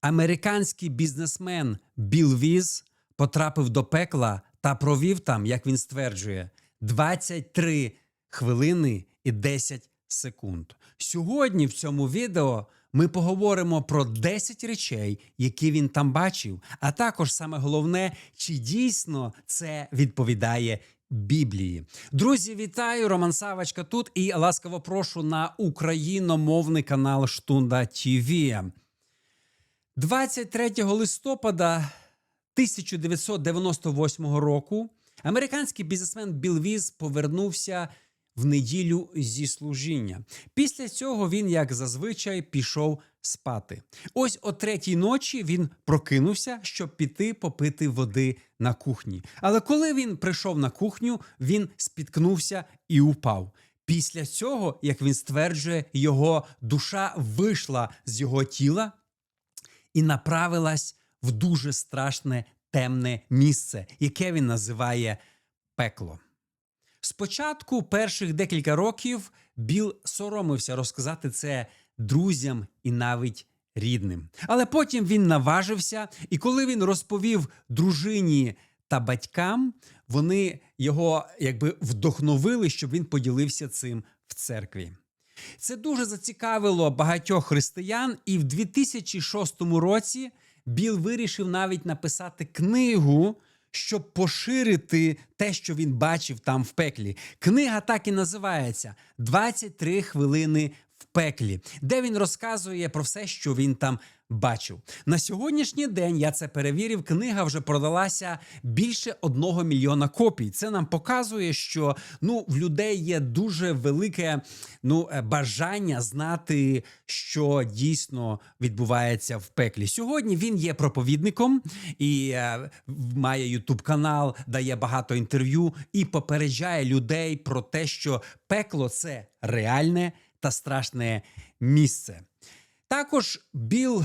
Американський бізнесмен Білл Віз потрапив до пекла та провів там, як він стверджує, 23 хвилини і 10 секунд. Сьогодні в цьому відео ми поговоримо про 10 речей, які він там бачив, а також саме головне, чи дійсно це відповідає Біблії. Друзі, вітаю! Роман Савочка тут і ласкаво прошу на україномовний канал Штунда ТВ. 23 листопада 1998 року американський бізнесмен Білл Віз повернувся в неділю зі служіння. Після цього він, як зазвичай, пішов спати. Ось о третій ночі він прокинувся, щоб піти попити води на кухні. Але коли він прийшов на кухню, він спіткнувся і упав. Після цього, як він стверджує, його душа вийшла з його тіла і направилась в дуже страшне темне місце, яке він називає пекло. Спочатку перших декілька років Біл соромився розказати це друзям і навіть рідним. Але потім він наважився, і коли він розповів дружині та батькам, вони його якби вдохновили, щоб він поділився цим в церкві. Це дуже зацікавило багатьох християн, і в 2006 році Біл вирішив навіть написати книгу, щоб поширити те, що він бачив там в пеклі. Книга так і називається «23 хвилини в пеклі, де він розказує про все, що він там бачив. На сьогоднішній день я це перевірив. Книга вже продалася більше одного мільйона копій. Це нам показує, що ну в людей є дуже велике ну е, бажання знати, що дійсно відбувається в пеклі. Сьогодні він є проповідником і е, має ютуб канал, дає багато інтерв'ю і попереджає людей про те, що пекло це реальне та страшне місце. Також Біл,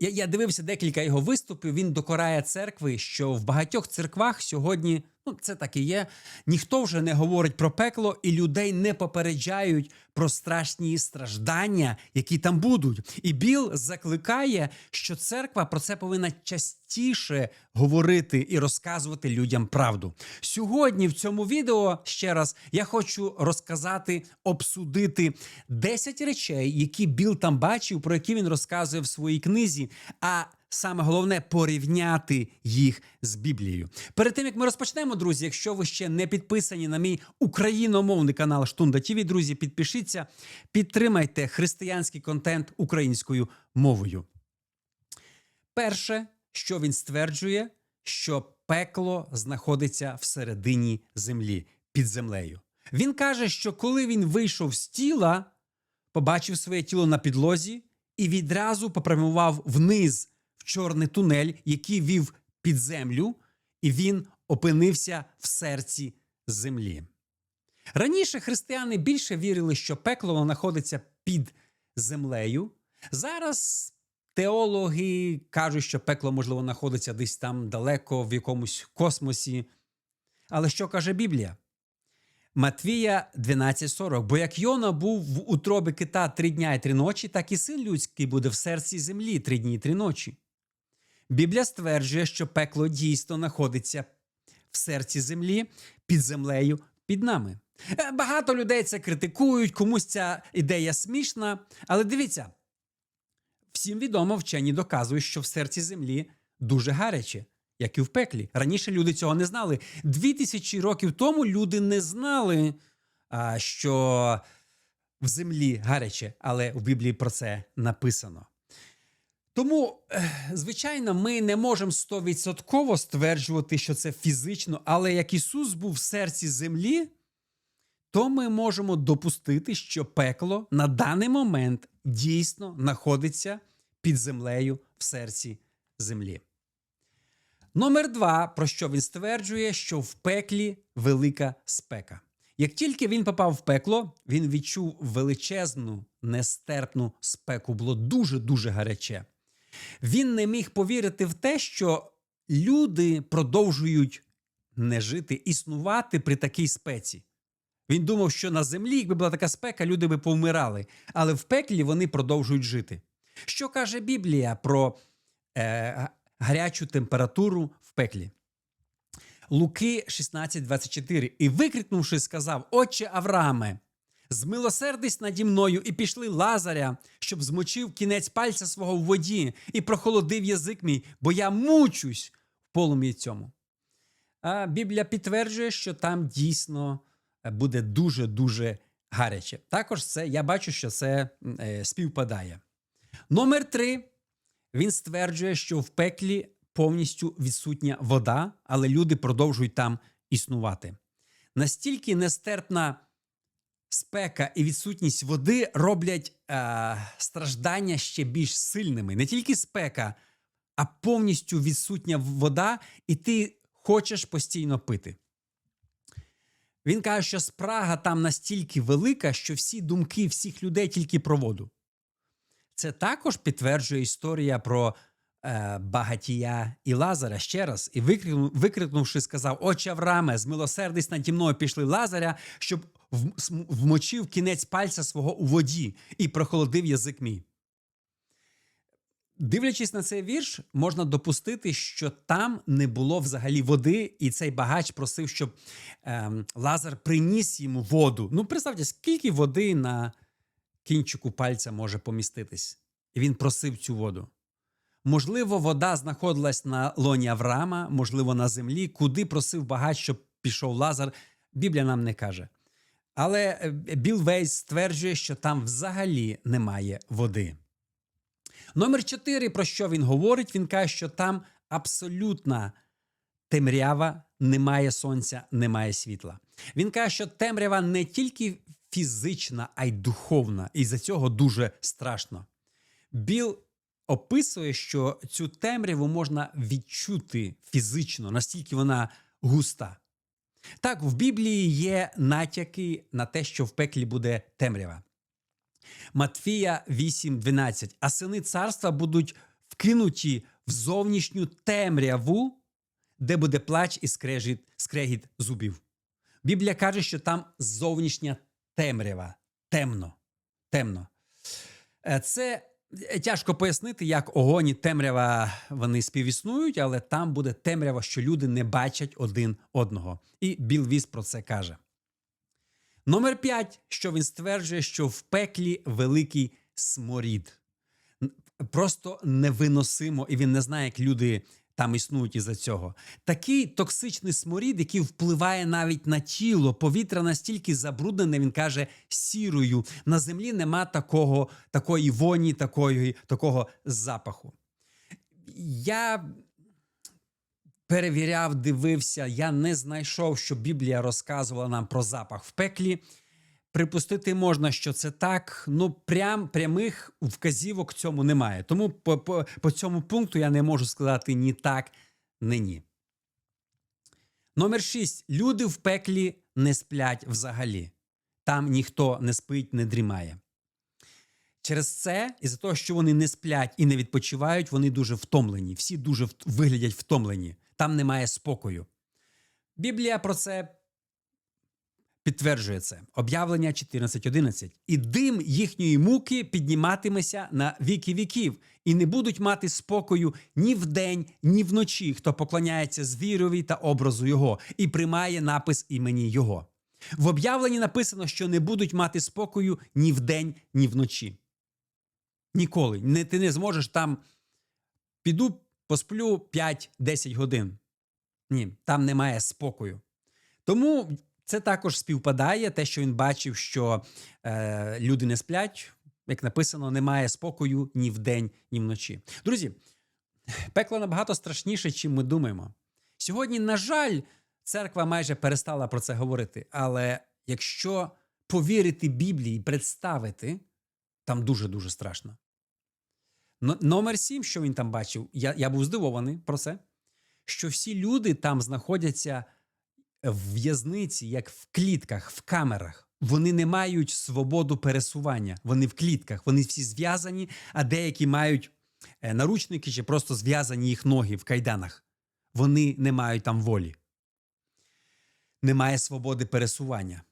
я, дивився декілька його виступів. Він докорає церкви, що в багатьох церквах сьогодні, ну це так і є. Ніхто вже не говорить про пекло, і людей не попереджають про страшні страждання, які там будуть. І Біл закликає, що церква про це повинна частіше говорити і розказувати людям правду. Сьогодні в цьому відео ще раз я хочу розказати, обсудити 10 речей, які Біл там бачив, про які він розказує в своїй книзі. А Саме головне порівняти їх з Біблією. Перед тим як ми розпочнемо, друзі. Якщо ви ще не підписані на мій україномовний канал Штунда ТВ, друзі, підпишіться, підтримайте християнський контент українською мовою. Перше, що він стверджує, що пекло знаходиться всередині землі під землею. Він каже, що коли він вийшов з тіла, побачив своє тіло на підлозі і відразу попрямував вниз в чорний тунель, який вів під землю, і він опинився в серці землі. Раніше християни більше вірили, що пекло знаходиться під землею. Зараз теологи кажуть, що пекло, можливо, знаходиться десь там далеко, в якомусь космосі. Але що каже Біблія? Матвія 12,40. Бо як Йона був в утробі кита три дня і три ночі, так і син людський буде в серці землі три дні і три ночі. Біблія стверджує, що пекло дійсно знаходиться в серці землі, під землею, під нами. Е, Багато людей це критикують, комусь ця ідея смішна. Але дивіться, всім відомо, вчені доказують, що в серці землі дуже гаряче, як і в пеклі. Раніше люди цього не знали. Дві тисячі років тому люди не знали, що в землі гаряче, але в Біблії про це написано. Тому, звичайно, ми не можемо стовідсотково стверджувати, що це фізично, але як Ісус був в серці землі, то ми можемо допустити, що пекло на даний момент дійсно знаходиться під землею в серці землі. Номер два, про що він стверджує, що в пеклі велика спека. Як тільки він попав в пекло, він відчув величезну, нестерпну спеку. Було дуже-дуже гаряче. Він не міг повірити в те, що люди продовжують не жити, існувати при такій спеці. Він думав, що на землі, якби була така спека, люди би повмирали, але в пеклі вони продовжують жити. Що каже Біблія про е, гарячу температуру в пеклі. Луки 16:24. І викрикнувши, сказав: Отче Аврааме, змилосердись наді мною, і пішли Лазаря, щоб змочив кінець пальця свого в воді і прохолодив язик мій, бо я мучусь в полум'ї цьому. А Біблія підтверджує, що там дійсно буде дуже-дуже гаряче. Також це я бачу, що це е, співпадає. Номер три. Він стверджує, що в пеклі повністю відсутня вода, але люди продовжують там існувати. Настільки нестерпна спека і відсутність води роблять е, страждання ще більш сильними. Не тільки спека, а повністю відсутня вода, і ти хочеш постійно пити. Він каже, що спрага там настільки велика, що всі думки всіх людей тільки про воду. Це також підтверджує історія про е, багатія і Лазаря ще раз, і викрикнувши, сказав: Отче Авраме, змилосердись наді мною пішли Лазаря, щоб вмочив кінець пальця свого у воді і прохолодив язик мій. Дивлячись на цей вірш, можна допустити, що там не було взагалі води, і цей багач просив, щоб ем, Лазар приніс йому воду. Ну, представте, скільки води на кінчику пальця може поміститись. І він просив цю воду. Можливо, вода знаходилась на лоні Авраама, можливо, на землі, куди просив багач, щоб пішов Лазар. Біблія нам не каже. Але е, Білл Вейс стверджує, що там взагалі немає води. Номер 4, про що він говорить? Він каже, що там абсолютна темрява, немає сонця, немає світла. Він каже, що темрява не тільки фізична, а й духовна, і за цього дуже страшно. Біл описує, що цю темряву можна відчути фізично, настільки вона густа. Так, в Біблії є натяки на те, що в пеклі буде темрява. Матфія 8:12. А сини царства будуть вкинуті в зовнішню темряву, де буде плач і скрежіт, скрегіт зубів. Біблія каже, що там зовнішня темрява. Темно. Темно. Е, Це тяжко пояснити, як огонь і темрява вони співіснують, але там буде темрява, що люди не бачать один одного. І Біл Віс про це каже. Номер 5, що він стверджує, що в пеклі великий сморід. Просто невиносимо, і він не знає, як люди там існують із-за цього. Такий токсичний сморід, який впливає навіть на тіло. Повітря настільки забруднене, він каже, сірою. На землі нема такого, такої воні, такої, такого запаху. Я перевіряв, дивився, я не знайшов, що Біблія розказувала нам про запах в пеклі. Припустити можна, що це так, ну прям прямих вказівок цьому немає. Тому по, по, по цьому пункту я не можу сказати ні так, ні ні. Номер 6. Люди в пеклі не сплять взагалі. Там ніхто не спить, не дрімає. Через це, із-за того, що вони не сплять і не відпочивають, вони дуже втомлені. Всі дуже виглядять втомлені. Там немає спокою. Біблія про це підтверджує це. Об'явлення 14.11. І дим їхньої муки підніматиметься на віки віків, і не будуть мати спокою ні вдень, ні вночі, хто поклоняється звірові та образу його і приймає напис імені Його. В об'явленні написано, що не будуть мати спокою ні вдень, ні вночі. Ніколи. Не, ти не зможеш там піду, посплю 5-10 годин. Ні, там немає спокою. Тому це також співпадає, те, що він бачив, що е, люди не сплять, як написано, немає спокою ні вдень, ні вночі. Друзі, пекло набагато страшніше, чим ми думаємо. Сьогодні, на жаль, церква майже перестала про це говорити. Але якщо повірити Біблії і представити, там дуже-дуже страшно. Но- Номер сім, що він там бачив, я, я був здивований про це, що всі люди там знаходяться в в'язниці, як в клітках, в камерах. Вони не мають свободу пересування. Вони в клітках, вони всі зв'язані, а деякі мають е, наручники чи просто зв'язані їх ноги в кайданах. Вони не мають там волі. Немає свободи пересування.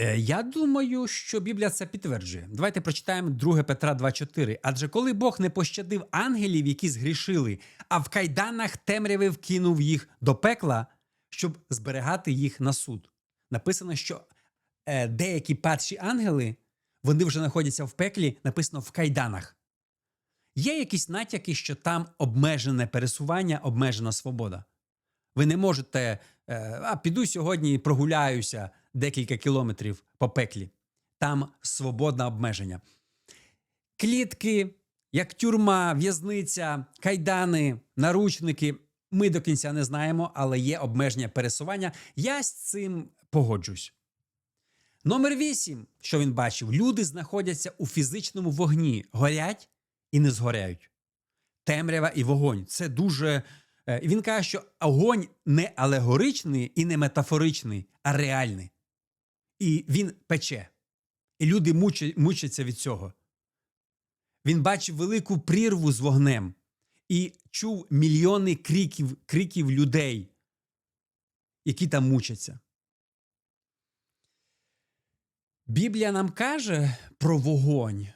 Е, Я думаю, що Біблія це підтверджує. Давайте прочитаємо 2 Петра 2,4. Адже коли Бог не пощадив ангелів, які згрішили, а в кайданах темряви вкинув їх до пекла, щоб зберегати їх на суд. Написано, що е, деякі падші ангели вони вже знаходяться в пеклі, написано в кайданах. Є якісь натяки, що там обмежене пересування, обмежена свобода. Ви не можете, е, а піду сьогодні і прогуляюся декілька кілометрів по пеклі. Там свободне обмеження. Клітки, як тюрма, в'язниця, кайдани, наручники. Ми до кінця не знаємо, але є обмеження пересування. Я з цим погоджусь. Номер вісім, що він бачив, люди знаходяться у фізичному вогні, горять і не згоряють. Темрява і вогонь. Це дуже. е, Він каже, що огонь не алегоричний і не метафоричний, а реальний. І він пече. І люди мучаться від цього. Він бачив велику прірву з вогнем і чув мільйони криків, криків людей, які там мучаться. Біблія нам каже про вогонь,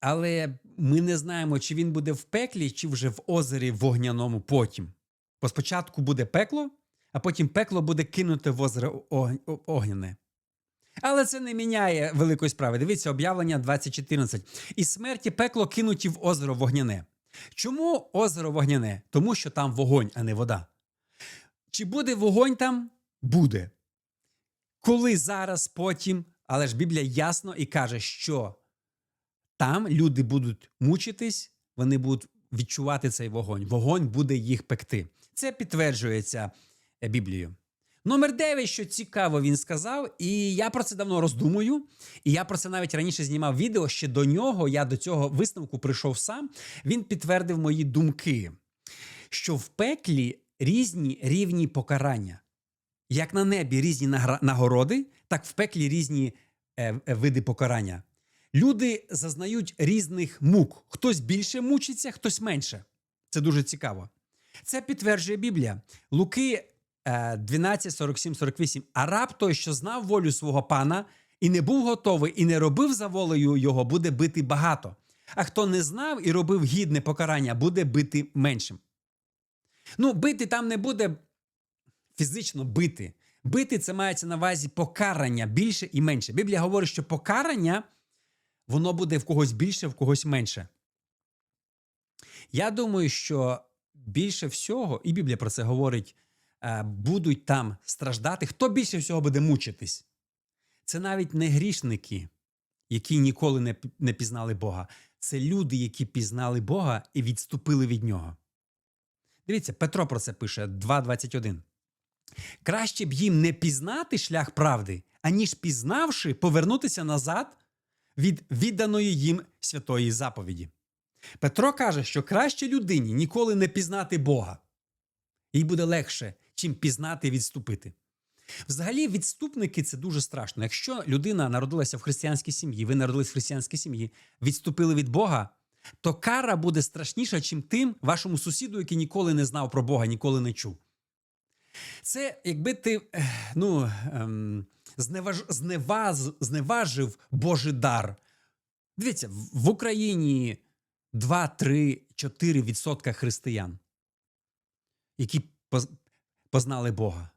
але ми не знаємо, чи він буде в пеклі, чи вже в озері вогняному потім. Бо спочатку буде пекло, а потім пекло буде кинуте в озеро огняне. Але це не міняє великої справи. Дивіться, об'явлення 2014. І смерті пекло кинуті в озеро вогняне. Чому озеро вогняне? Тому що там вогонь, а не вода. Чи буде вогонь там? Буде. Коли зараз, потім, але ж Біблія ясно і каже, що там люди будуть мучитись, вони будуть відчувати цей вогонь. Вогонь буде їх пекти. Це підтверджується е, Біблією. Номер 9, що цікаво, він сказав, і я про це давно роздумую. І я про це навіть раніше знімав відео. Ще до нього я до цього висновку прийшов сам. Він підтвердив мої думки, що в пеклі різні рівні покарання. Як на небі різні нагороди, так в пеклі різні е, е, види покарання. Люди зазнають різних мук. Хтось більше мучиться, хтось менше. Це дуже цікаво. Це підтверджує Біблія. Луки 12, 47, 48. А раб той, що знав волю свого пана і не був готовий, і не робив за волею його, буде бити багато. А хто не знав і робив гідне покарання, буде бити меншим. Ну, бити там не буде фізично бити. Бити це мається на увазі покарання більше і менше. Біблія говорить, що покарання воно буде в когось більше, в когось менше. Я думаю, що більше всього, і Біблія про це говорить, будуть там страждати. Хто більше всього буде мучитись? Це навіть не грішники, які ніколи не, не пізнали Бога. Це люди, які пізнали Бога і відступили від нього. Дивіться, Петро про це пише 2.21. Краще б їм не пізнати шлях правди, аніж пізнавши, повернутися назад від відданої їм святої заповіді. Петро каже, що краще людині ніколи не пізнати Бога. Їй буде легше, чим пізнати і відступити. Взагалі, відступники це дуже страшно. Якщо людина народилася в християнській сім'ї, ви народились в християнській сім'ї, відступили від Бога, то кара буде страшніша, чим тим вашому сусіду, який ніколи не знав про Бога, ніколи не чув. Це якби ти ну, ем, зневаж, зневаз, зневажив Божий дар. Дивіться, в- Україні 2, 3, 4 відсотка християн, які познали Бога.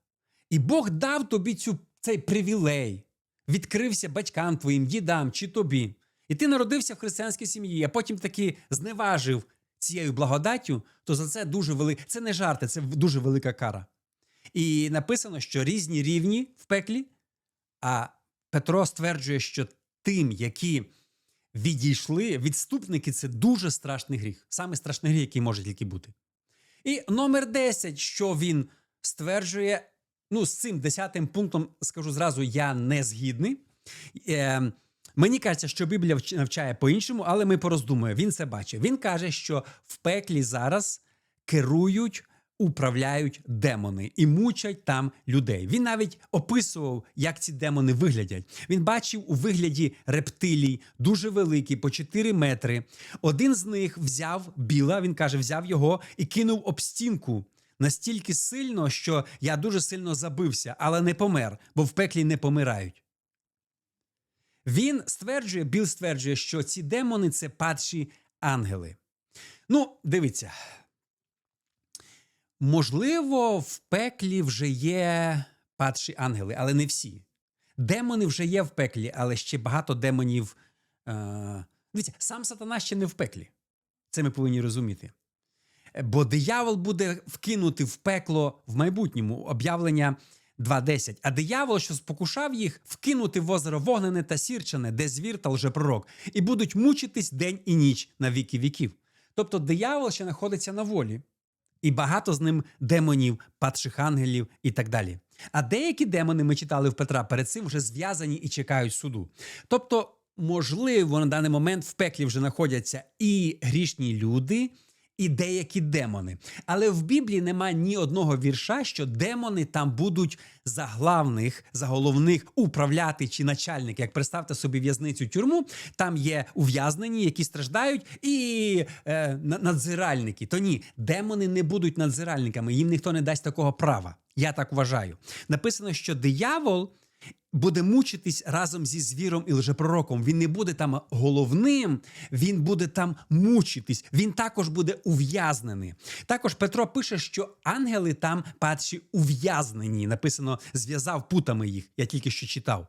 І Бог дав тобі цю, цей привілей, відкрився батькам твоїм, дідам чи тобі. І ти народився в християнській сім'ї, а потім таки зневажив цією благодаттю, то за це дуже вели... Це не жарти, це дуже велика кара. І написано, що різні рівні в пеклі, а Петро стверджує, що тим, які відійшли, відступники це дуже страшний гріх. Саме страшний гріх, який може тільки бути. І номер 10, що він стверджує, ну, з цим десятим пунктом скажу зразу, я не згідний. Е, мені кажеться, що Біблія навчає по-іншому, але ми пороздумуємо. Він це бачить. Він каже, що в пеклі зараз керують, управляють демони і мучать там людей. Він навіть описував, як ці демони виглядять. Він бачив у вигляді рептилій, дуже великі, по 4 метри. Один з них взяв біла, він каже, взяв його і кинув об стінку настільки сильно, що я дуже сильно забився, але не помер, бо в пеклі не помирають. Він стверджує, Біл стверджує, що ці демони це падші ангели. Ну, дивіться. Можливо, в пеклі вже є падші ангели, але не всі. Демони вже є в пеклі, але ще багато демонів. Е... Дивіться, сам сатана ще не в пеклі. Це ми повинні розуміти. Бо диявол буде вкинути в пекло в майбутньому об'явлення 2.10. А диявол, що спокушав їх, вкинути в озеро вогнене та сірчане, де звір та лжепророк, і будуть мучитись день і ніч на віки віків. Тобто диявол ще знаходиться на волі, і багато з ним демонів, падших ангелів і так далі. А деякі демони ми читали в Петра перед цим вже зв'язані і чекають суду. Тобто, можливо, на даний момент в пеклі вже знаходяться і грішні люди, і деякі демони. Але в Біблії немає ні одного вірша, що демони там будуть за главних, за головних управляти чи начальник. Як представте собі в'язницю тюрму, там є ув'язнені, які страждають, і е, на- надзиральники. То ні, демони не будуть надзиральниками, їм ніхто не дасть такого права. Я так вважаю. Написано, що диявол буде мучитись разом зі звіром і лжепророком. Він не буде там головним, він буде там мучитись. Він також буде ув'язнений. Також Петро пише, що ангели там падші ув'язнені. Написано, зв'язав путами їх. Я тільки що читав.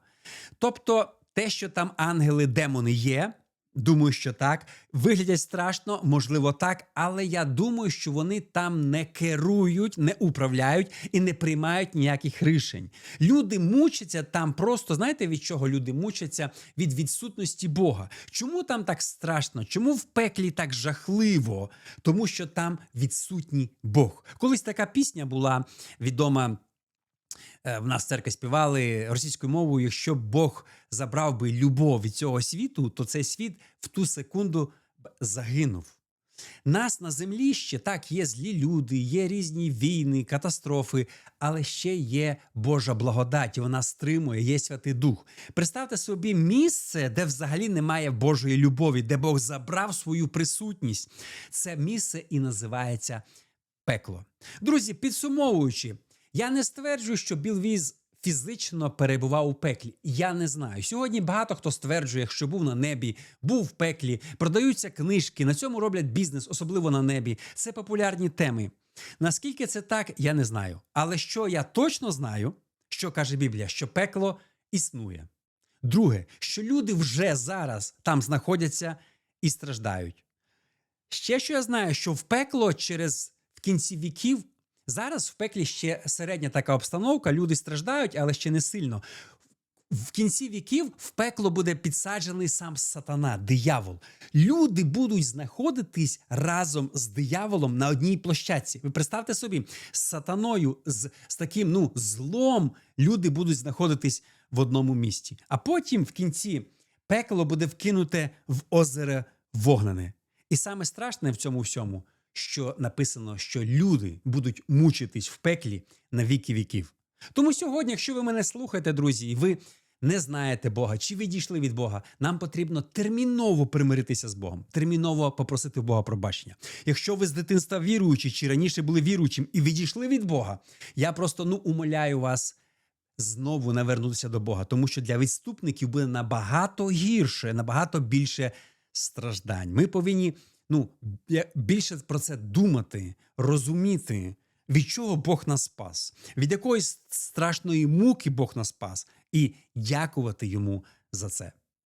Тобто, те, що там ангели, демони є. Думаю, що так. Виглядять страшно, можливо, так, але я думаю, що вони там не керують, не управляють і не приймають ніяких рішень. Люди мучаться там просто, знаєте, від чого люди мучаться? Від відсутності Бога. Чому там так страшно? Чому в пеклі так жахливо? Тому що там відсутній Бог. Колись така пісня була відома. Е, В нас в церкві співали російською мовою. Якщо Бог забрав би любов від цього світу, то цей світ в ту секунду б загинув. Нас на землі ще так є злі люди, є різні війни, катастрофи, але ще є Божа благодать, і вона стримує, є Святий Дух. Представте собі місце, де взагалі немає Божої любові, де Бог забрав свою присутність. Це місце і називається пекло. Друзі, підсумовуючи, я не стверджую, що Біл Віз фізично перебував у пеклі. Я не знаю. Сьогодні багато хто стверджує, що був на небі, був в пеклі, продаються книжки, на цьому роблять бізнес, особливо на небі. Це популярні теми. Наскільки це так, я не знаю. Але що я точно знаю, що каже Біблія, що пекло існує. Друге, що люди вже зараз там знаходяться і страждають. Ще що я знаю, що в пекло через в кінці віків зараз в пеклі ще середня така обстановка, люди страждають, але ще не сильно. В кінці віків в пекло буде підсаджений сам сатана, диявол. Люди будуть знаходитись разом з дияволом на одній площадці. Ви представте собі, з сатаною, з, з таким ну, злом люди будуть знаходитись в одному місці. А потім в кінці пекло буде вкинуте в озеро вогнене. І саме страшне в цьому всьому, що написано, що люди будуть мучитись в пеклі на віки віків. Тому сьогодні, якщо ви мене слухаєте, друзі, і ви не знаєте Бога чи відійшли від Бога, нам потрібно терміново примиритися з Богом, терміново попросити Бога пробачення. Якщо ви з дитинства віруючі чи раніше були віруючим і відійшли від Бога, я просто ну умоляю вас. Знову навернутися до Бога, тому що для відступників буде набагато гірше, набагато більше страждань. Ми повинні ну, бі- більше про це думати, розуміти, від чого Бог нас спас, від якоїсь страшної муки Бог нас спас, і дякувати йому за це.